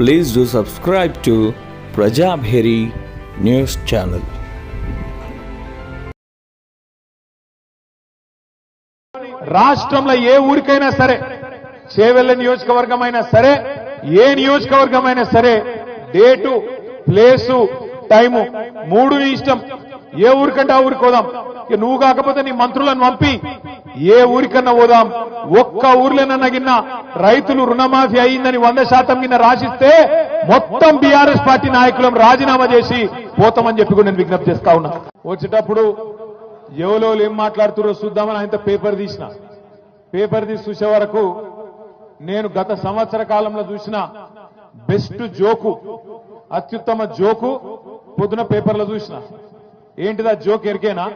Please do subscribe to Prajabheri news channel. రాష్ట్రంలో ఏ ఊరికైనా సరే చేవెళ్ళ నియోజకవర్గం అయినా సరే ఏ నియోజకవర్గం అయినా సరే డేటు ప్లేసు టైము మూడు ఇష్టం. ఏ ఊరికంటే ఆ ఊరికి పోదాం. ఇక నువ్వు కాకపోతే నీ మంత్రులను పంపి ఏ ఊరికన్నా పోదాం. ఒక్క ఊర్లోనన్నా గిన్న రైతులు రుణమాఫీ అయిందని వంద శాతం కింద రాసిస్తే మొత్తం బీఆర్ఎస్ పార్టీ నాయకులం రాజీనామా చేసి పోతామని చెప్పి కూడా నేను విజ్ఞప్తి చేస్తా ఉన్నా. వచ్చేటప్పుడు ఎవరో ఏం మాట్లాడుతురో చూద్దామని ఆయనతో పేపర్ తీసిన. పేపర్ తీసి చూసే వరకు నేను గత సంవత్సర కాలంలో చూసిన బెస్ట్ జోకు అత్యుత్తమ జోకు పొద్దున పేపర్లో చూసిన. ఏంటిదా జోక్ ఎరికేనా?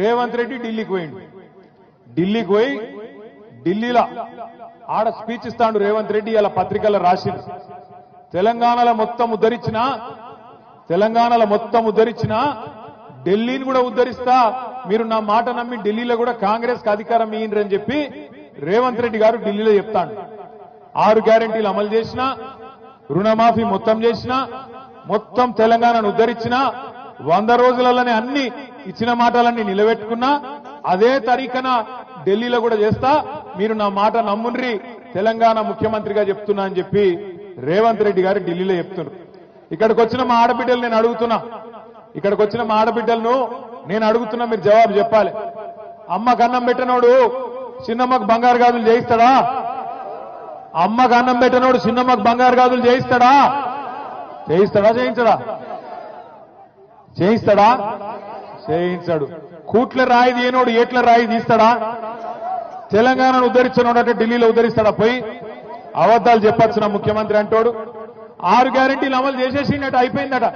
రేవంత్ రెడ్డి ఢిల్లీకి పోయిండు. ఢిల్లీకి పోయి ఢిల్లీలో ఆడ స్పీచ్ ఇస్తాడు రేవంత్ రెడ్డి ఇలా పత్రికల్లో రాసింది తెలంగాణలో మొత్తం ఉద్ధరించిన తెలంగాణలో మొత్తం ఉద్ధరించిన ఢిల్లీని కూడా ఉద్ధరిస్తా మీరు నా మాట నమ్మి ఢిల్లీలో కూడా కాంగ్రెస్కు అధికారం ఇయ్యండి చెప్పి రేవంత్ రెడ్డి గారు ఢిల్లీలో చెప్తాడు. ఆరు గ్యారెంటీలు అమలు చేసిన రుణమాఫీ మొత్తం చేసిన మొత్తం తెలంగాణను ఉద్ధరించిన వంద రోజులలోనే అన్ని ఇచ్చిన మాటలన్నీ నిలబెట్టుకున్నా అదే తరీఖన ఢిల్లీలో కూడా చేస్తా. మీరు నా మాట నమ్ముండ్రి. తెలంగాణ ముఖ్యమంత్రిగా చెప్తున్నా అని చెప్పి రేవంత్ రెడ్డి గారు ఢిల్లీలో చెప్తున్నారు. ఇక్కడికి వచ్చిన మా ఆడబిడ్డలు నేను అడుగుతున్నా. ఇక్కడికి వచ్చిన మా ఆడబిడ్డలను నేను అడుగుతున్నా మీరు జవాబు చెప్పాలి. అమ్మకు అన్నం పెట్టనోడు చిన్నమ్మకు బంగారు గాజులు చేయిస్తాడా? అమ్మకు అన్నం పెట్టనోడు చిన్నమ్మకు బంగారు గాజులు చేయిస్తాడా? చేయిస్తాడా చేయించడా? చేయిస్తాడా? చేయించాడు. కూట్ల రాయి తీయనోడు ఏట్ల రాయి తీస్తాడా? తెలంగాణను ఉద్ధరించినోడు అంటే ఢిల్లీలో ఉద్ధరిస్తాడా? పోయి అబద్ధాలు చెప్పొచ్చు నా ముఖ్యమంత్రి అంటోడు. ఆరు గ్యారెంటీలు అమలు చేసేసిండట అయిపోయిందట.